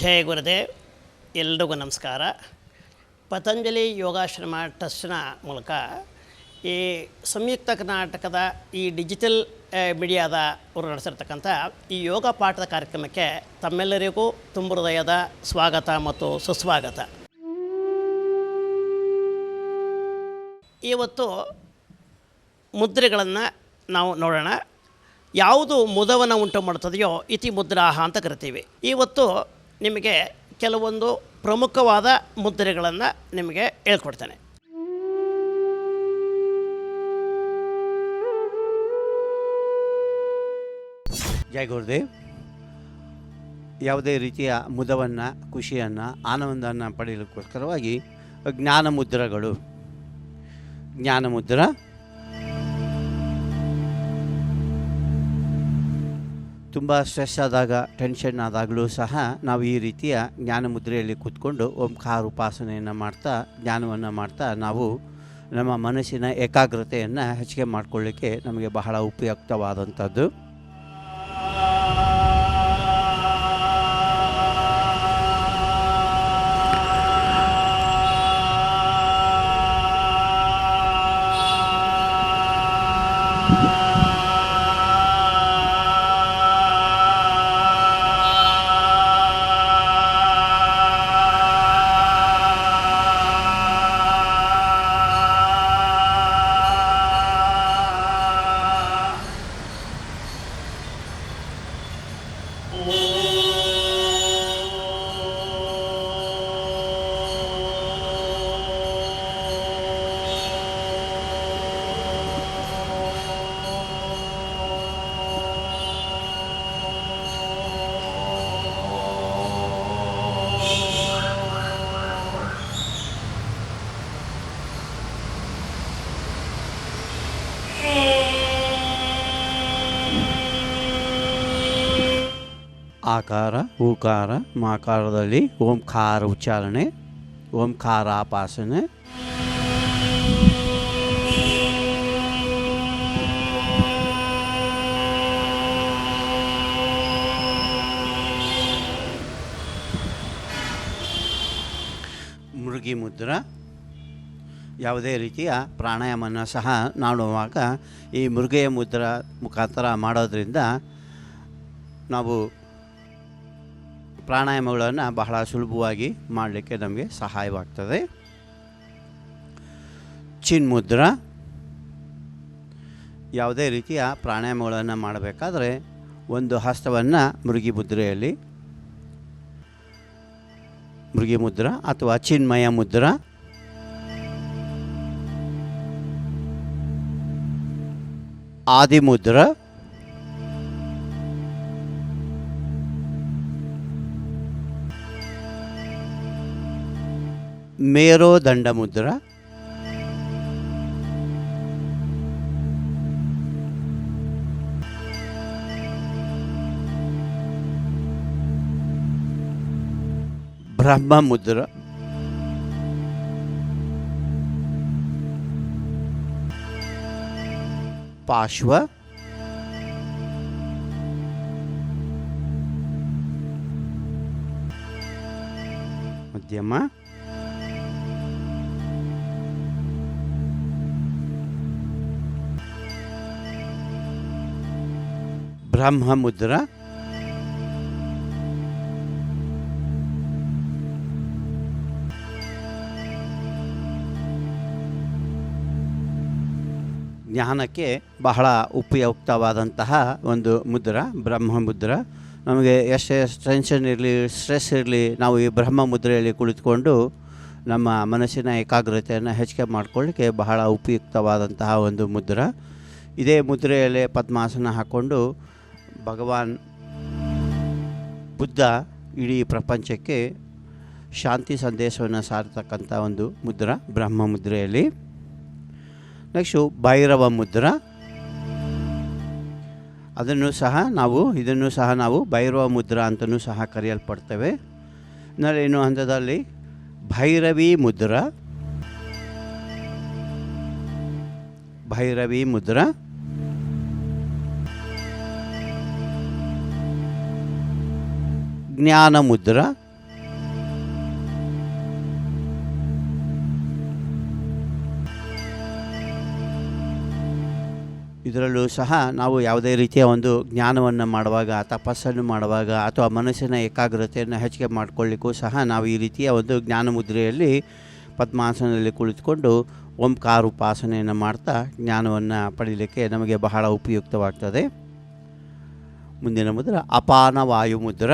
ಜಯ ಗುರುದೇವ್, ಎಲ್ರಿಗೂ ನಮಸ್ಕಾರ. ಪತಂಜಲಿ ಯೋಗಾಶ್ರಮ ಟ್ರಸ್ಟ್ನ ಮೂಲಕ ಈ ಸಂಯುಕ್ತ ಕರ್ನಾಟಕದ ಈ ಡಿಜಿಟಲ್ ಮೀಡಿಯಾದ ಅವರು ನಡೆಸಿರ್ತಕ್ಕಂಥ ಈ ಯೋಗ ಪಾಠದ ಕಾರ್ಯಕ್ರಮಕ್ಕೆ ತಮ್ಮೆಲ್ಲರಿಗೂ ತುಂಬ ಹೃದಯದ ಸ್ವಾಗತ ಮತ್ತು ಸುಸ್ವಾಗತ. ಇವತ್ತು ಮುದ್ರೆಗಳನ್ನು ನಾವು ನೋಡೋಣ. ಯಾವುದು ಮುದವನ್ನು ಉಂಟು ಮಾಡುತ್ತದೆಯೋ ಇತಿ ಮುದ್ರಾಹ ಅಂತ ಕರಿತೀವಿ. ಇವತ್ತು ನಿಮಗೆ ಕೆಲವೊಂದು ಪ್ರಮುಖವಾದ ಮುದ್ರೆಗಳನ್ನು ನಿಮಗೆ ಹೇಳ್ಕೊಡ್ತೇನೆ. ಜೈ ಗುರುದೇವ್. ಯಾವುದೇ ರೀತಿಯ ಮುದವನ್ನು, ಖುಷಿಯನ್ನು, ಆನಂದವನ್ನು ಪಡೆಯಲಿಕ್ಕೋಸ್ಕರವಾಗಿ ಜ್ಞಾನ ಮುದ್ರಗಳು ಜ್ಞಾನ ಮುದ್ರ ತುಂಬ ಸ್ಟ್ರೆಸ್ ಆದಾಗ, ಟೆನ್ಷನ್ ಆದಾಗಲೂ ಸಹ ನಾವು ಈ ರೀತಿಯ ಜ್ಞಾನ ಮುದ್ರೆಯಲ್ಲಿ ಕೂತ್ಕೊಂಡು ಓಂಕಾರ ಉಪಾಸನೆಯನ್ನು ಮಾಡ್ತಾ, ಜ್ಞಾನವನ್ನು ಮಾಡ್ತಾ ನಾವು ನಮ್ಮ ಮನಸ್ಸಿನ ಏಕಾಗ್ರತೆಯನ್ನು ಹೆಚ್ಚಿಗೆ ಮಾಡಿಕೊಳ್ಳಿಕ್ಕೆ ನಮಗೆ ಬಹಳ ಉಪಯುಕ್ತವಾದಂಥದ್ದು. ಆಕಾರ ಉಕಾರ ಮಾಕಾರದಲ್ಲಿ ಓಂಕಾರ ಉಚ್ಚಾರಣೆ ಓಂಕಾರಾಪಾಸನೆ ಮೃಗಿ ಮುದ್ರ ಯಾವುದೇ ರೀತಿಯ ಪ್ರಾಣಾಯಾಮನ ಸಹ ಮಾಡುವಾಗ ಈ ಮೃಗೆಯ ಮುದ್ರ ಮುಖಾಂತರ ಮಾಡೋದರಿಂದ ನಾವು ಪ್ರಾಣಾಯಾಮಗಳನ್ನು ಬಹಳ ಸುಲಭವಾಗಿ ಮಾಡಲಿಕ್ಕೆ ನಮಗೆ ಸಹಾಯವಾಗ್ತದೆ. ಚಿನ್ಮುದ್ರ. ಯಾವುದೇ ರೀತಿಯ ಪ್ರಾಣಾಯಾಮಗಳನ್ನು ಮಾಡಬೇಕಾದ್ರೆ ಒಂದು ಹಸ್ತವನ್ನು ಮೃಗಿ ಮುದ್ರೆಯಲ್ಲಿ ಮೃಗಿ ಮುದ್ರ ಅಥವಾ ಚಿನ್ಮಯ ಮುದ್ರ. ಆದಿಮುದ್ರ. මේරෝ දණ්ඩ මුද්‍ර. බ්‍රහ්ම මුද්‍ර. පාශ්ව. මධ්‍යම. ಬ್ರಹ್ಮ ಮುದ್ರ. ಜ್ಞಾನಕ್ಕೆ ಬಹಳ ಉಪಯುಕ್ತವಾದಂತಹ ಒಂದು ಮುದ್ರ, ಬ್ರಹ್ಮ ಮುದ್ರ. ನಮಗೆ ಎಷ್ಟೇ ಟೆನ್ಷನ್ ಇರಲಿ ಸ್ಟ್ರೆಸ್ ಇರಲಿ, ನಾವು ಈ ಬ್ರಹ್ಮ ಮುದ್ರೆಯಲ್ಲಿ ಕುಳಿತುಕೊಂಡು ನಮ್ಮ ಮನಸ್ಸಿನ ಏಕಾಗ್ರತೆಯನ್ನು ಹೆಚ್ಚಿಗೆ ಮಾಡಿಕೊಳ್ಳಿಕ್ಕೆ ಬಹಳ ಉಪಯುಕ್ತವಾದಂತಹ ಒಂದು ಮುದ್ರ. ಇದೇ ಮುದ್ರೆಯಲ್ಲಿ ಪದ್ಮಾಸನ ಹಾಕ್ಕೊಂಡು ಭಗವಾನ್ ಬುದ್ಧ ಇಡೀ ಪ್ರಪಂಚಕ್ಕೆ ಶಾಂತಿ ಸಂದೇಶವನ್ನು ಸಾರತಕ್ಕಂಥ ಒಂದು ಮುದ್ರ, ಬ್ರಹ್ಮ ಮುದ್ರೆಯಲ್ಲಿ. ನೆಕ್ಸ್ಟು ಭೈರವ ಮುದ್ರ. ಅದನ್ನು ಸಹ ನಾವು, ಇದನ್ನು ಸಹ ನಾವು ಭೈರವ ಮುದ್ರ ಅಂತಲೂ ಸಹ ಕರೆಯಲ್ಪಡ್ತೇವೆ. ಏನು ಹಂತದಲ್ಲಿ? ಭೈರವಿ ಮುದ್ರ. ಭೈರವಿ ಮುದ್ರ. ಜ್ಞಾನ ಮುದ್ರ. ಇದರಲ್ಲೂ ಸಹ ನಾವು ಯಾವುದೇ ರೀತಿಯ ಒಂದು ಜ್ಞಾನವನ್ನು ಮಾಡುವಾಗ, ತಪಸ್ಸನ್ನು ಮಾಡುವಾಗ ಅಥವಾ ಮನಸ್ಸಿನ ಏಕಾಗ್ರತೆಯನ್ನು ಹೆಚ್ಚಿಗೆ ಮಾಡಿಕೊಳ್ಳಿಕ್ಕೂ ಸಹ ನಾವು ಈ ರೀತಿಯ ಒಂದು ಜ್ಞಾನ ಮುದ್ರೆಯಲ್ಲಿ ಪದ್ಮಾಸನದಲ್ಲಿ ಕುಳಿತುಕೊಂಡು ಓಂಕಾರ ಉಪಾಸನೆಯನ್ನು ಮಾಡ್ತಾ ಜ್ಞಾನವನ್ನು ಪಡೀಲಿಕ್ಕೆ ನಮಗೆ ಬಹಳ ಉಪಯುಕ್ತವಾಗ್ತದೆ. ಮುಂದಿನ ಮುದ್ರ ಅಪಾನ ವಾಯು ಮುದ್ರ.